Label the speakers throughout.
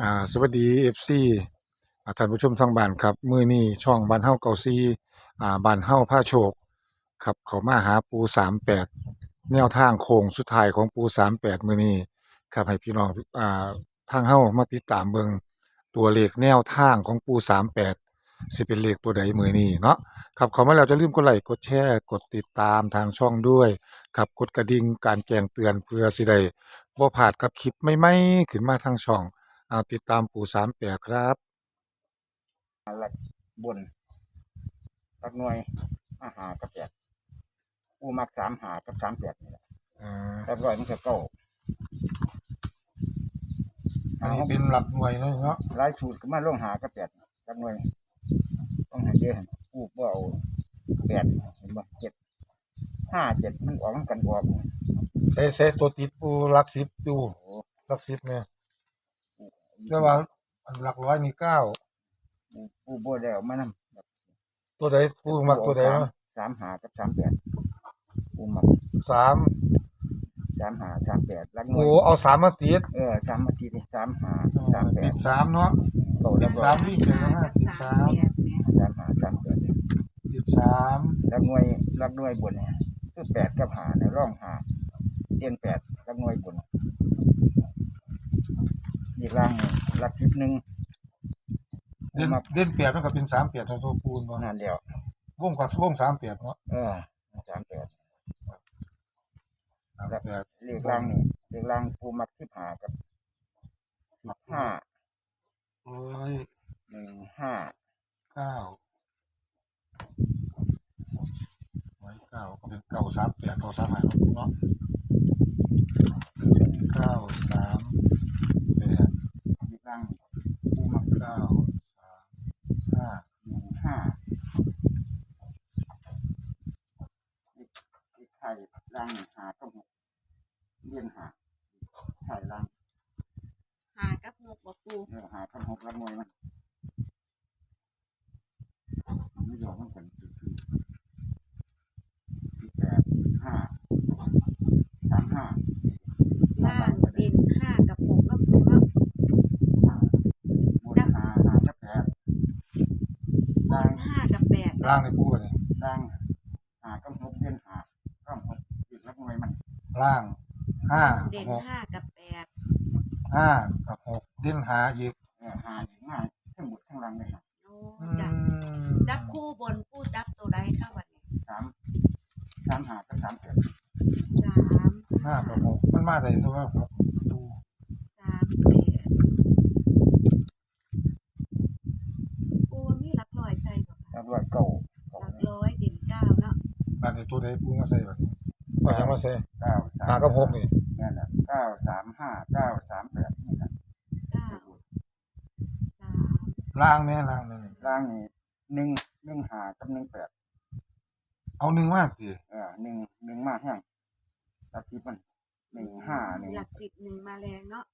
Speaker 1: อ่าสวัสดี FC อ่าท่านผู้ชมทางบ้านครับมื้อนี้ช่องบ้านเฮาเกาซีอ่าบ้านเฮาผ้าโชคครับเขามาหาปู38แปดแนวทางโค้งสุดท้ายของปู38มื้อนี้ครับให้พี่น้องอ่าทางเฮามาติดตามเบิงตัวเลขแนวทางของปู38สิเป็นเลขตัวใดมื้อนี้เนาะครับเข้ามาแล้วจะลืมกดไลค์กดแชร์กดติดตามทางช่องด้วยครับกดกระดิ่งการแจ้งเตือนเพื่อสิได้บ่พลาดกับคลิปใหม่ๆขึ้นมาทางช่อง เอาติดตามปู่สามแปดครับ
Speaker 2: หลักบนหลักหน่วยอาหารกับแปดอูมักสามหากับสามแปดนี่แหละ
Speaker 1: อ่า
Speaker 2: แต่ร้อยมันก็เก้า
Speaker 1: อันนี้เป็นหลักหน่วยเนาะเนาะ
Speaker 2: หลายสูตรก็มาลงหากับแปดหลักหน่วยต้องหาเยอะอูบ่เอาแปดเห็นบ่เจ็ดห้าเจ็ดมันออกมันกันออก
Speaker 1: ใช้ใช้ตัวติดปูหลักสิบดู
Speaker 2: โอ้
Speaker 1: หลักสิบเนี่ย แต่ว่าอันหลักร้อยมีเก้า
Speaker 2: อูอูบ่ได้เอามานำ
Speaker 1: ตัวใดปูมักตัวใดเนาะ
Speaker 2: สามหากับสามแปดอูมัก
Speaker 1: สาม
Speaker 2: สามหาสามแปดหลักหน่ว
Speaker 1: โอ้
Speaker 2: ย
Speaker 1: เอาสามมาติด
Speaker 2: เออสามมาทีนี่สามหาสามแป
Speaker 1: ติ
Speaker 2: ด
Speaker 1: ดสามเนาะ
Speaker 2: โตเรียบร้อ
Speaker 1: สายมวิ่งเป็นแล้วห้าติดสาม
Speaker 2: สามหาสามแปด
Speaker 1: ติดสาม
Speaker 2: รักหน่วยรักหน่วยบนเนี่ยคือแปดกับหาในร่องหาเตียนแปดรักหน่วยบนอีกร่างหนึ่ งรักทิพหนึ่ง
Speaker 1: เด่นเด่นแปดมันก็เป็นสามแปดตัวปูนเนาะ
Speaker 2: นั่นเดียว
Speaker 1: วงกับวงสามแปดเนาะ
Speaker 2: เออสามแปด
Speaker 1: สามแปด
Speaker 2: เลขร่างนี่เลขร่างภูมักทิพหากับสิบห้า
Speaker 1: ร้อย
Speaker 2: หนึ่งห้า
Speaker 1: เก้าร้อยเก้าก็เป็นเก้าสามแปดเก้าสามห้าเนาะเก้าสามแปด
Speaker 2: เลขร่างผู้มัก
Speaker 1: เก้าสามห้า
Speaker 2: หนึ่งห้าเลขไทยร่างหนึ่งหาก็หกเลียนหาไทยล่าง
Speaker 3: หากับหกบ่ปู
Speaker 2: เออหาคำหกละมวยมันไม่ยอมมันกันคือคือคือแปดห้าสามห้า
Speaker 3: ล่างเด่นห้ากับหกก็ปูเนาะ
Speaker 2: บนหาหากับแปด
Speaker 3: บนห้ากับแปด
Speaker 1: ล่างในปูเนี่ย
Speaker 2: ดังหาคำหกเส้นหาคำหกอีกรักมวยมัน
Speaker 1: ล่างห้า
Speaker 3: เด่น
Speaker 1: หก
Speaker 3: ห้ากับแปด
Speaker 1: ห้ากับหกเด่นหาอีก
Speaker 2: เออหาถึงง่ายทั้งหมดทั้งรังเลยครับ
Speaker 3: โอ้
Speaker 1: อื
Speaker 3: จับ
Speaker 1: ม
Speaker 3: จับคู่บนปูจับตัวใดเข้าวันนี้
Speaker 2: สามสามหากับสามแปด
Speaker 3: สาม
Speaker 1: ห้ากับหกมันมาได้ตัวหกดู
Speaker 3: สามแปดปูมีหลักร้อยใช่ บ่คะ
Speaker 2: แล้วด้วยเก้าเก้า
Speaker 3: หลักร้อยเด่นเก้าเนาะ
Speaker 1: อันนี้ตัวใดปูมาใส่แบบนี้ก็ยังมาใส่
Speaker 2: เก้าสาม
Speaker 1: หากับหกนี่
Speaker 2: นี่นแหละเก้าสามห้าเก้าสามแปดนี่แหละ
Speaker 3: เก้าสาม
Speaker 1: ล่างแม่ล่างนี่
Speaker 2: ร่างนี่หนึ่งหนึ่งหากับหนึ่งแปด
Speaker 1: เอาหนึ่งมากสิ
Speaker 2: เออหนึ่งหนึ่งมาแห้งลักทิพมันหนึ่งห้าหนึ่ง
Speaker 3: หลักสิบหนึ่งมาแรงเนาะ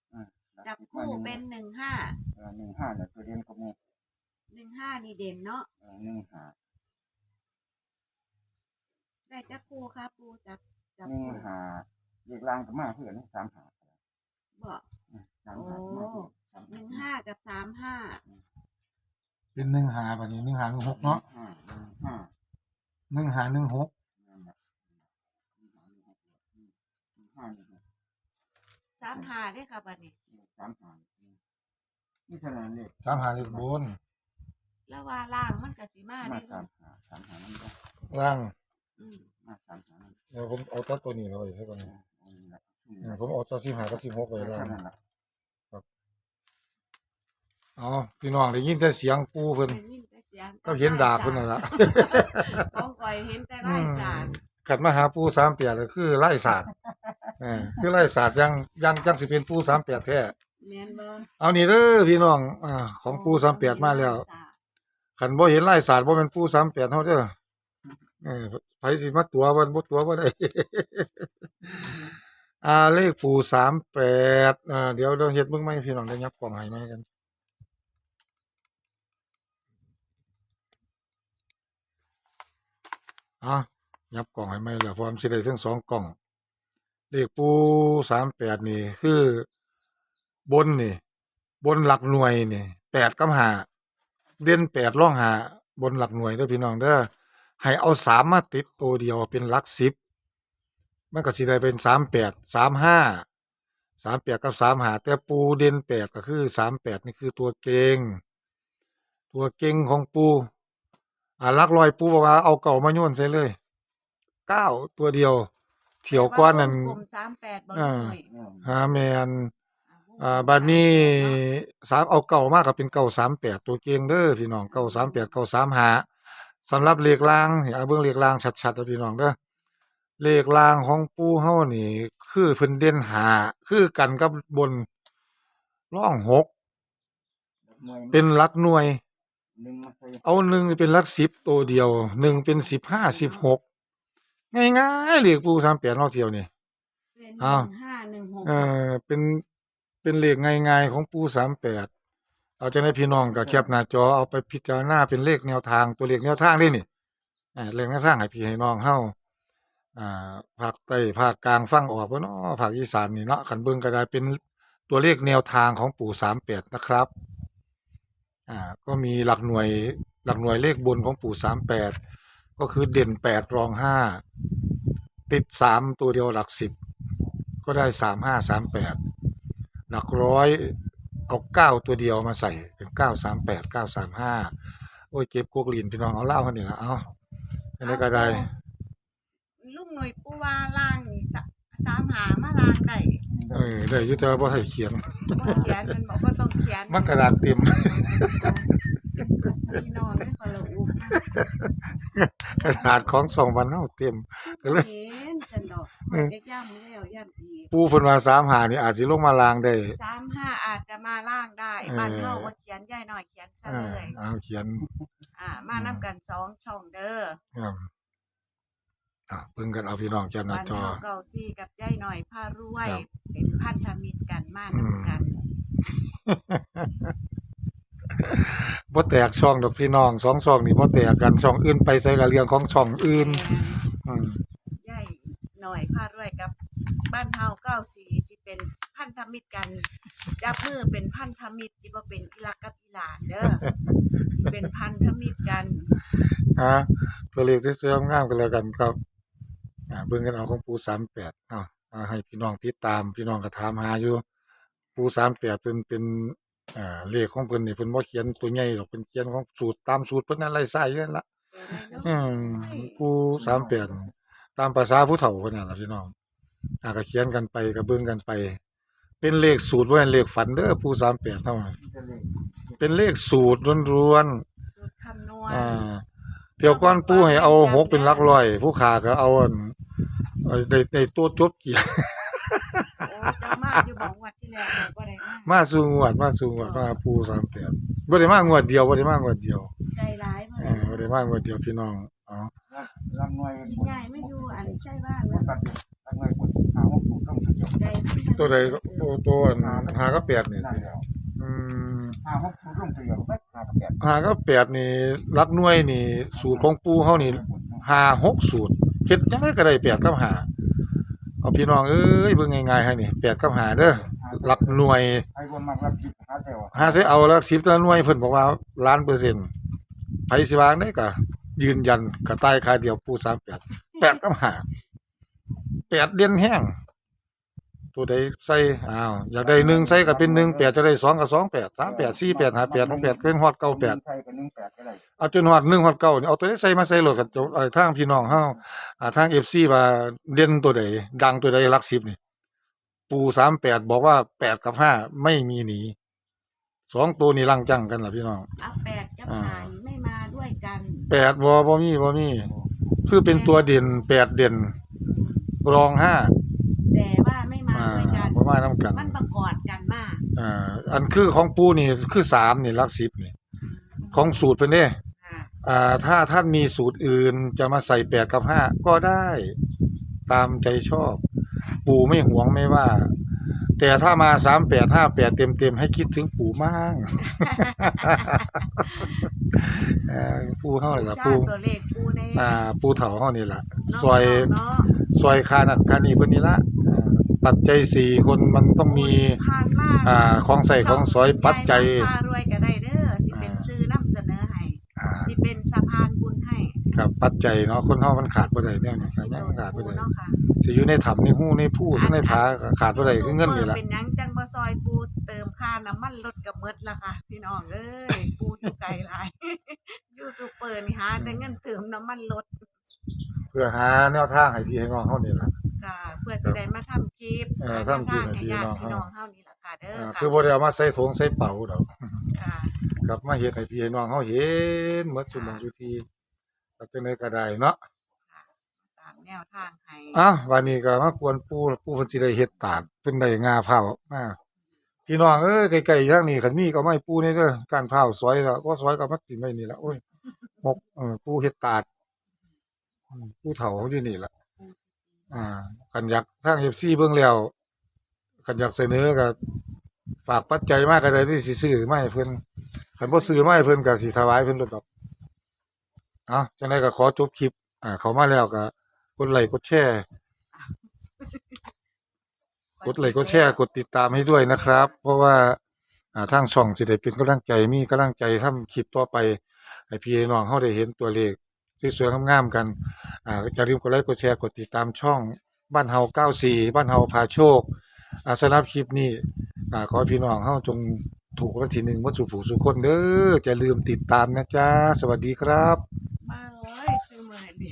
Speaker 2: ลั
Speaker 3: จับ
Speaker 2: ทิพมา
Speaker 3: คู่
Speaker 2: หนึ่ง
Speaker 3: เป็นหนึ่งห้า
Speaker 2: เออหนึ่งห้าเนี่ยตัวเรียนกมู
Speaker 3: หนึ่งห้านี่เด่นเนาะ
Speaker 2: เออหนึ่งห้า
Speaker 3: ได้จับคู่ครับปูจับจับ
Speaker 2: หนึ่ง
Speaker 3: คู่
Speaker 2: ห้าเรียกลางก็มาเพื่อนสามหา
Speaker 3: บอก
Speaker 2: สามหามาเพื่อนสาม
Speaker 3: หนึ่งห้ากับสามห้า
Speaker 1: เป็นหนึ่งหาแบบนี้หนึ่งหาหนึ่งหกเนาะ
Speaker 2: ห้าหนึ่งห้า
Speaker 1: หนึ่งหาหนึ่งหก
Speaker 2: นั่นแหละหนึ่งห้าหนึ่งหกหนึ่งห้าหนึ่งหก
Speaker 3: สามห้าได้ค่ะบัดนี้
Speaker 2: สามหานี่เท่านั้นเลย
Speaker 1: สามหาเลขบน
Speaker 3: แล้วว่าล่างมันกับสีมา
Speaker 2: มา
Speaker 3: ได้
Speaker 2: สา
Speaker 3: ลู
Speaker 2: ม
Speaker 3: ก
Speaker 2: หาสามหานั่นก็
Speaker 1: ล่าง
Speaker 3: อืม
Speaker 2: มาสามหานั่น
Speaker 1: เดี๋ยวผมเอาตัวตัวนี้เราไปใช่ก่อน
Speaker 2: เออเอานี่แหละ
Speaker 1: อืมผมเอาตัวสิบหากับสิบหกไปล่าง
Speaker 2: เท่านั้นแหละ
Speaker 1: อ๋อพี่น้องได้ยินแต่เสียงปูเพิ่น
Speaker 3: ได้ยินแต่เสียง
Speaker 1: ก็เห็นดาบเพิ่นนั่นล่ะ
Speaker 3: ของก่อยเห็นแต่ไร้สาร
Speaker 1: ขัดมาหาปูสามแปดก็คือไล่ศาสตร์เออคือไล่ศาสตร์ยังยังยังสิเป็นปูสามแปดแท้
Speaker 3: แม่นบ่
Speaker 1: เอานี่เด้อพี่น้องอ่าของปูสามแปดมาแล้ว
Speaker 3: ไร้สร
Speaker 1: ขันบ่เห็นไล่ศาสตร์บ่เป็นปูสามแปดเฮาเด้อเออไผสิมาตัวบ่บ่ตัวบ่ได้ อ่าเลขปูสามแปดอ่าเดี๋ยวเดี๋ยวเฮ็ดเบิ่งใหม่พี่น้องได้ยับกล่องให้ไหมกันอะยับกล่องให้ไหมล่ะเพราะมันสิได้ทั้งสองกล่อง เลขปูสามแปดนี่คือ บนนี่บบนหลักหน่วยนี่แปดกับหา เด่นแปดร่องหาบนหลักหน่วยเด้อพี่น้องเด้อให้เอาสามมาติดตัวเดียวเป็นหลักสิบมันก็สิได้เป็นสามแปดสามห้าสามแปดกับสามหาแต่ปูเด่นแปดก็คือสามแปดนี่คือตัวเก่งตัวเก่งของปูอ่าหลักลอยปูบอกว่าเอาเก่ามาโยนใส่เลยเก้าตัวเดียวเถียวก้อนนั่น
Speaker 3: กลมสามแปดบอล
Speaker 1: อ่า
Speaker 3: หน่วย
Speaker 2: อืม
Speaker 1: หาแมน อ่าบัดนี้สามเอาเก่ามากกับเป็นเก่าสามแปดตัวเก่งเด้อพี่น้องเก่าสามแปดเก่าสามหาสำหรับเลขล่างเอาเบิ่งเลขล่างชัดๆแล้วพี่น้องเด้อเลขล่างของปู่เฮานี่ คือเพิ่นเด่นหาคือกันกับบนร่องหก
Speaker 2: หน่วย
Speaker 1: เป็นหลักหน่วย
Speaker 2: หนึ่งมาใส่
Speaker 1: เอาหนึ่งเป็นหลักสิบตัวเดียวหนึ่งเป็นสิบห้าสิบหกง่ายๆเลขปู่สามแปดนอกเที่ยวนี่
Speaker 3: เป็นห
Speaker 1: อ้าว
Speaker 3: นึ่งห้าหนึ่งหก
Speaker 1: เออเป็น เป็นเลขง่ายๆของปูสามแปดเอาจากในพี่น้องก็แคปหน้าจอเอาไปพิจารณาเป็นเลขแนวทางตัวเลขแนวทางนี่นี่อ่าเลขแนวทางให้พี่ให้น้องเฮาอ่าภาคใต้ภาคกลางฟังออกบ่เนาะภาคอีสานนี่เนาะคันเบิ่งก็ได้เป็นตัวเลขแนวทางของปู่สามแปดนะครับอ่าก็มีหลักหน่วยหลักหน่วยเลขบนของปู่สามแปดก็คือเด่นแปดรองห้าติดสามตัวเดียวหลักสิบก็ได้สามห้าสามแปด ลักร้อยเอาเก้าตัวเดียวมาใส่เป็นเก้าสามแปดเก้าสามห้าโอ้ยเก็บกวกลินพี่น้องเอาเล่ากันนี่ละเอาอันนี้ก็ได้
Speaker 3: ลุงหน่วยปูว่าล่างนี่จะสามหามาล่างได้
Speaker 1: เออได้อยุติว่าให้เขียน
Speaker 3: บ่เขียนมันบอกว่าต้องเขียน
Speaker 1: มันกระดาษเต็ม
Speaker 3: พี่น้องไม่คนละอุ้มนะ
Speaker 1: กระดาษของสองวันเฮาเต็มก็เลย
Speaker 3: เห็นฉันด อกเปิดเด็กย่ำแล้วย่ำอีก
Speaker 1: ปูเพิ่นว่าสามหานี่อาจสิลงมาลางได้
Speaker 3: สามห้าอาจจะมาล่างได้
Speaker 1: เออ
Speaker 3: บ้านเฮาว่าเขียนย่ายหน่อยเขียนซะ
Speaker 1: อ่า
Speaker 3: เลย
Speaker 1: เอาเขียน
Speaker 3: อ่า มานับกันสองช่องเด้อ
Speaker 1: ครับอะเพิ่งกันเอาพี่น้องแคปหน้า
Speaker 3: บ้าน
Speaker 1: จอ
Speaker 3: เฮาเก่าซี่กับย่ายหน่อยพารวย
Speaker 1: ครับ
Speaker 3: เป็นพันธมิตรกันมา
Speaker 1: อื
Speaker 3: นำ
Speaker 1: ม
Speaker 3: กัน
Speaker 1: บ่แตกช่องดอกพี่น้องสองช่องนี่บ่แตกกันช่องอื่นไปใส่กับเรื่องของช่องอื่น
Speaker 3: แม่
Speaker 1: อืม
Speaker 3: ย่าย หน่อยพารวยกับบ้านเฮาเก้าสี่สิเป็นพันธมิตรกันจับมือเป็นพันธมิตรที่บ่เป็นอีลักกับอีหลานเด้อสิเป็นพันธมิตรกัน
Speaker 1: อ่าตัวเลขสวยๆงามๆกันแล้วกันครับอ่าเบิ่งกันเอาของปูสามแปดอ่าอ่าให้พี่น้องติดตามพี่น้องก็ถามหาอยู่ ปูสามแปดเป็นเป็นอ่าเลขของเพิ่นนี่เพิ่นบ่เขียนตัวใหญ่หรอกเป็นเขียนของสูตรตามสูตรเพิ่นนั่นไล่ไส้อยู่นั่นล่ะอืมปูสามแปด ตามภาษาผู้เฒ่าเพิ่นน่ะล่ะพี่น้องอ่าก็เขียนกันไปก็เบิ่งกันไป เป็นเลขสูตรบ่แม่นเลขฝันเด้อปูสามแปดเฮาน่ะ
Speaker 2: จะเลข
Speaker 1: เป็นเลขสูตรล้วนๆ
Speaker 3: สูตรคำนวณ
Speaker 1: อ่าเดี๋ยวก่อนปู่ให้เอาหกเป็นหลักร้อย ผู้ขาก็เอาอันเอ่อในในตัวจบเกียร์
Speaker 3: โอ้เจ้ามาอยู่บอกวัดที่แล้วบอกว่าได้มา
Speaker 1: มาสู่งวดมาสู่งวดมาปู่สามแปดบ่ได้มางวดเดียวบ่ได้มางวดเดียว
Speaker 3: ใจร้ายมา
Speaker 1: เออบ่ได้มางวดเดียวพี่น้องเอ๋อ
Speaker 2: ลำหน่วย
Speaker 3: ชิ้นใหญ่ไม่อยู่อันใช่บ้านแล้ว
Speaker 2: ตัดลำหน่วยคนหาห้องสูตรต้องเดียว
Speaker 3: ใจที่มัน
Speaker 1: ตัวใดตัวตัวอันหาก็แปดนี่
Speaker 2: นั่น
Speaker 1: สิ
Speaker 2: แล้ว
Speaker 1: อืม
Speaker 2: หาห้องสูตรต้องเดียวไม่หากับแปด
Speaker 1: หาก็แปดนี่หลักหน่วยนี่ สูตรของปู่เฮานี่หาหกสูตรเฮ็ดจังไดก็ได้แปดกับหาเอาพี่น้องเอ้ยเบิ่งง่ายๆให้นี่แปดกับหาเด้อหลักหน่วย
Speaker 2: ไอ้คนมากรับจิตหาแต่ว่า
Speaker 1: หาสิเอาแล้วสิบตัวหน่วยเพิ่นบอกว่าล้านเปอร์เซ็นต์ไผสิวางได้ก็ยืนยันกระต่ายคาเดียวปูสามแปด แปดกับหาแปดเด่นแห้งตัวใดใส่อ้าวอยากได้หนึ่งใส่ก็เป็นหนึ่งแปดจะได้สองกับสองแปดสามแปดสี่แปดห้าแปดหกแปดเป็นฮอดเก้าแปด
Speaker 2: ใช่กับหนึ่งแปดก็ได้
Speaker 1: เอาจนฮอดหนึ่งฮอดเก้านี่เอาตัวนี้ใส่มาใส่โหลดกับเอ่อทางพี่น้องเฮาอ่าทางเอฟซีว่าเด่นตัวใดดังตัวใดหลักสิบนี่ปูสามแปดบอกว่าแปดกับห้าไม่มีหนีสองตัวนี่ลังจังกันล่ะพี่น้อง
Speaker 3: เอาแปดกับ
Speaker 1: อ่า
Speaker 3: หานี่ไม่มาด้วยกัน
Speaker 1: แปดบ่บ่มีบ่มี คือเป็นตัวเด่นแปดเด่น รองห้า
Speaker 3: แต่ว่าไม่มา
Speaker 1: อ่า
Speaker 3: ด้วยกัน
Speaker 1: บ่มานํกัน
Speaker 3: มันประกอดกันมาก
Speaker 1: อ่าอันคือของปูนี่คือสามนี่หลักสิบนี่ ของสูตรเพิ่นเด้
Speaker 3: ค่ะ
Speaker 1: อ่าถ้าท่านมีสูตรอื่นจะมาใส่แปดกับห้าก็ได้ตามใจชอบ ปู่ไม่หวงไม่ว่า แต่ถ้ามาสามแปดห้าแปดเต็มเต็มๆให้คิดถึงปู่มั่งเอ่อปู่เฮานี่ล่ะ
Speaker 3: ชา
Speaker 1: ปู่
Speaker 3: ติตัวเลขปูใน
Speaker 1: อ่าปู่เฒ่าเฮานี่ล่ะ
Speaker 3: เนาะ
Speaker 1: ซอย
Speaker 3: เนาะ
Speaker 1: ซอยคานั่นคานี่เพิ่นนี่ละเอ่อปัจจัยสี่คนมันต้องมี
Speaker 3: ผ่านมา
Speaker 1: อ่าของใส่ของสอยปัจจัย
Speaker 3: ยายพารวยก็ได้เด้อสิเป็น
Speaker 1: อ่า
Speaker 3: ชื่อนำเสนอให้
Speaker 1: อ่า
Speaker 3: สิเป็นสะพานบุญให้
Speaker 1: ครับปัจจัยเนาะคนเฮามันขาดบ่ได้แน่นี่ครับ
Speaker 3: สิ
Speaker 1: ยัง
Speaker 3: โดน
Speaker 1: ขาดบ่
Speaker 3: ปู
Speaker 1: ได้
Speaker 3: เนาะค่ะ
Speaker 1: สิอยู่ในถ้ำในหู้ในผู้ในผาก็ขาดบ่ได้คือเงินนี่ล่ะ
Speaker 3: เป็นหยังจังบ่ซอยปูเติมค่าน้ำมันรถกับหมดล่ะค่ะ พี่น้องเอ้ยปูอยู่ไกลหลาย ยูทูบเบอร์นี่หาแต่เงินเติมน้ำมันรถ
Speaker 1: เพื่อหาแนวทางให้พี่ให้น้องเฮานี่ล่ะ
Speaker 3: ค่ะเพื่อจะได้มาทำคลิป
Speaker 1: เออ
Speaker 3: หา
Speaker 1: ทำคลิป
Speaker 3: แนวทาง
Speaker 1: ให้
Speaker 3: ให้ญาติ
Speaker 1: พี่
Speaker 3: พี่
Speaker 1: น้
Speaker 3: น้
Speaker 1: อ
Speaker 3: องงเฮานี่ล่ะค่ะเด้อ
Speaker 1: อ่า
Speaker 3: ค่ะ
Speaker 1: คือบ่ได้เอามาใส่ถุงใส่เป๋าดอก
Speaker 3: ค่ะ
Speaker 1: ครับมาเฮ็ดให้พี่ให้น้องเฮาเห็นหมดทุกหม้องทุกที่ก็จังได๋ก็ได้เนาะ
Speaker 3: ตามแนวทางให้
Speaker 1: อ้าววันนี้ก็มากวนปู่ปู่เพิ่นสิได้เฮ็ดตาดเพิ่นได้งาเผามาพี่น้องเอ้ยไกลๆทางนี้คันมีก็ไม่ปู่นี่เด้อการเผาซอยแล้วก็ซอยก็มากินไว้นี่ล่ะโอ้ย หมกเออปู่เฮ็ดตาดอืมปู่เฒ่าเขาอยู่นี่ล่ะอ่าคันอยากทาง FC เบิ่งแล้วคันอยากเสนอก็ฝากปัจจัยมาก็ได้ที่สิซื้อมาให้เพิ่นคันบ่ซื้อมาให้เพิ่นก็สิถวายเพิ่นโดดดอกเอ้าจังได๋ก็ขอจบคลิป อ่า เข้ามาแล้วก็กดไลค์กดแชร์กดไลค์กดแชร์กดติดตามให้ด้วยนะครับ เพราะว่าอ่าทางช่องสิได้เป็นกำลังใจมีกำลังใจทำคลิปต่อไป ให้พี่น้องเขาได้เห็นตัวเลขที่สวยงามๆกันอ่าอย่าลืมกดไลค์กดแชร์กดติดตามช่องบ้านเฮาเก้าสี่บ้านเฮาพาโชคอ่าสำหรับคลิปนี้อ่าขอพี่น้องเขาจงถูกและวทีหนึ่งวัดสุผูสุคนเด้อจะลืมติดตามนะจ๊ะสวัสดีครับ
Speaker 3: มาเลยซื้อมาให้ดี